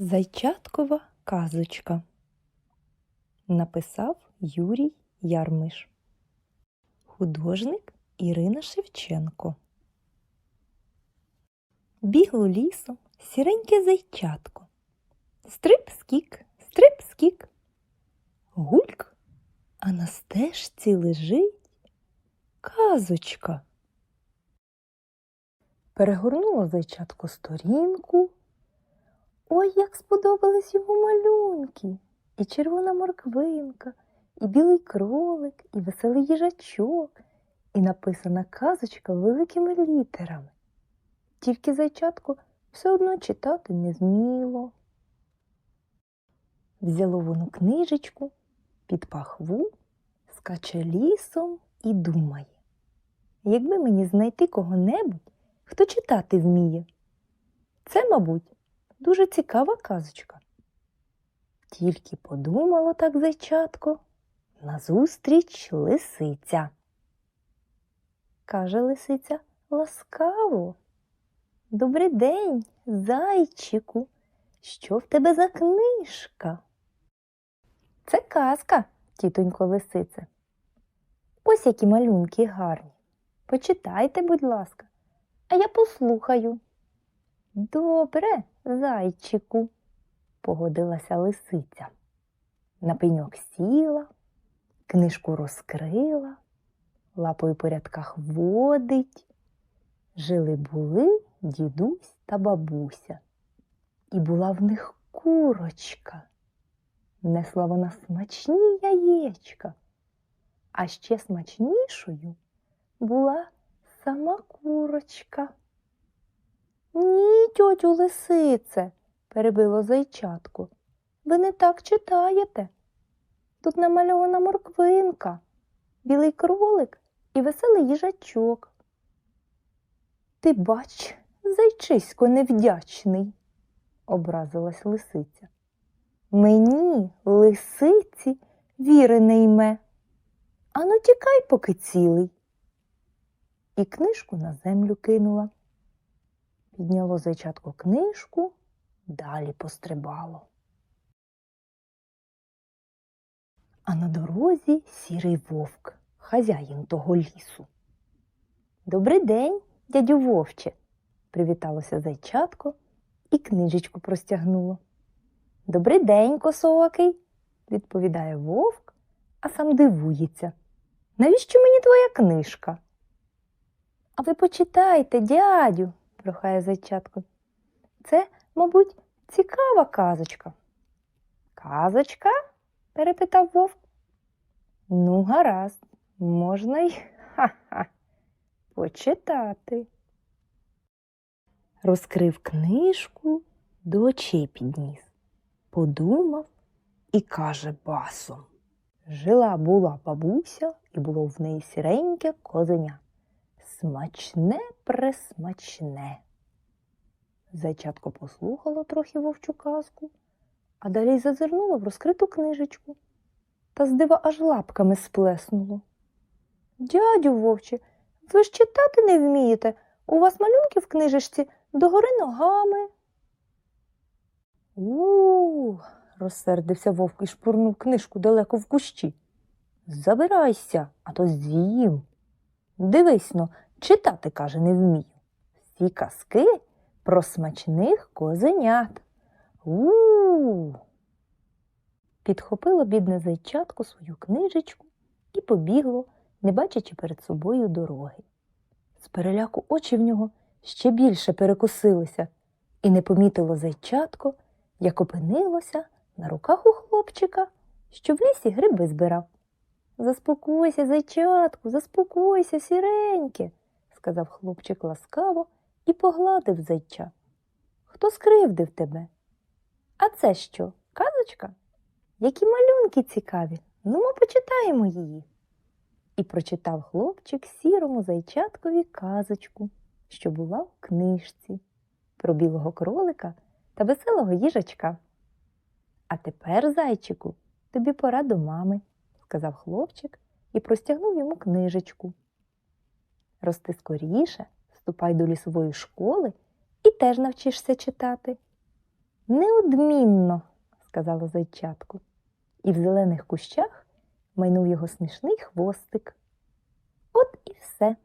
Зайчаткова казочка. Написав Юрій Ярмиш. Художник Ірина Шевченко. Бігло лісом сіреньке зайчатко. Стрип скік, стрип скік. Гульк, а на стежці лежить казочка. Перегорнуло зайчатко сторінку. Ой, як сподобались йому малюнки, і червона морквинка, і білий кролик, і веселий їжачок, і написана казочка великими літерами. Тільки зайчатко все одно читати не зміло. Взяло воно книжечку під пахву, скаче лісом і думає. Якби мені знайти кого-небудь, хто читати вміє. Це, мабуть, дуже цікава казочка. Тільки подумало так зайчатко, назустріч лисиця. Каже лисиця ласкаво. Добрий день, зайчику. Що в тебе за книжка? Це казка, тітонько лисице. Ось які малюнки гарні. Почитайте, будь ласка, а я послухаю. Добре, зайчику, погодилася лисиця. На пеньок сіла, книжку розкрила, лапою по рядках водить. Жили були дідусь та бабуся, і була в них курочка. Несла вона смачні яєчка, а ще смачнішою була сама курочка. Ні, тьотю лисице, перебило зайчатко. Ви не так читаєте. Тут намальована морквинка, білий кролик і веселий їжачок. Ти бач, зайчисько невдячний, образилась лисиця. Мені, лисиці, віри не йме. Ану тікай, поки цілий. І книжку на землю кинула. Підняло зайчатко книжку, далі пострибало. А на дорозі сірий вовк, хазяїн того лісу. Добрий день, дядю вовче, привіталося зайчатко і книжечку простягнуло. Добрий день, косоокий, відповідає вовк, а сам дивується. Навіщо мені твоя книжка? А ви почитайте, дядю, прохає зайчатко. Це, мабуть, цікава казочка. Казочка? перепитав вовк. Ну, гаразд, можна й ха-ха почитати. Розкрив книжку, до очей підніс, подумав і каже басом. Жила була бабуся, і було в неї сіреньке козеня. Смачне пресмачне. Зайчатко послухало трохи вовчу казку, а далі й зазирнуло в розкриту книжечку та з дива аж лапками сплеснуло. Дядю вовче, ви ж читати не вмієте. У вас малюнки в книжечці догори ногами. У, розсердився вовк і шпурнув книжку далеко в кущі. Забирайся, а то з'їм. Дивись но, читати, каже, не вмію. Всі казки про смачних козенят. У. Підхопило бідне зайчатко свою книжечку і побігло, не бачачи перед собою дороги. З переляку очі в нього ще більше перекосилися, і не помітило зайчатко, як опинилося на руках у хлопчика, що в лісі гриби збирав. Заспокойся, зайчатку, заспокойся, сіреньке, сказав хлопчик ласкаво і погладив зайча. Хто скривдив тебе? А це що, казочка? Які малюнки цікаві. Ну, ми почитаємо її. І прочитав хлопчик сірому зайчаткові казочку, що була в книжці про білого кролика та веселого їжачка. А тепер, зайчику, тобі пора до мами, сказав хлопчик і простягнув йому книжечку. Рости скоріше, вступай до лісової школи і теж навчишся читати. Неодмінно, сказала зайчатку, і в зелених кущах майнув його смішний хвостик. От і все.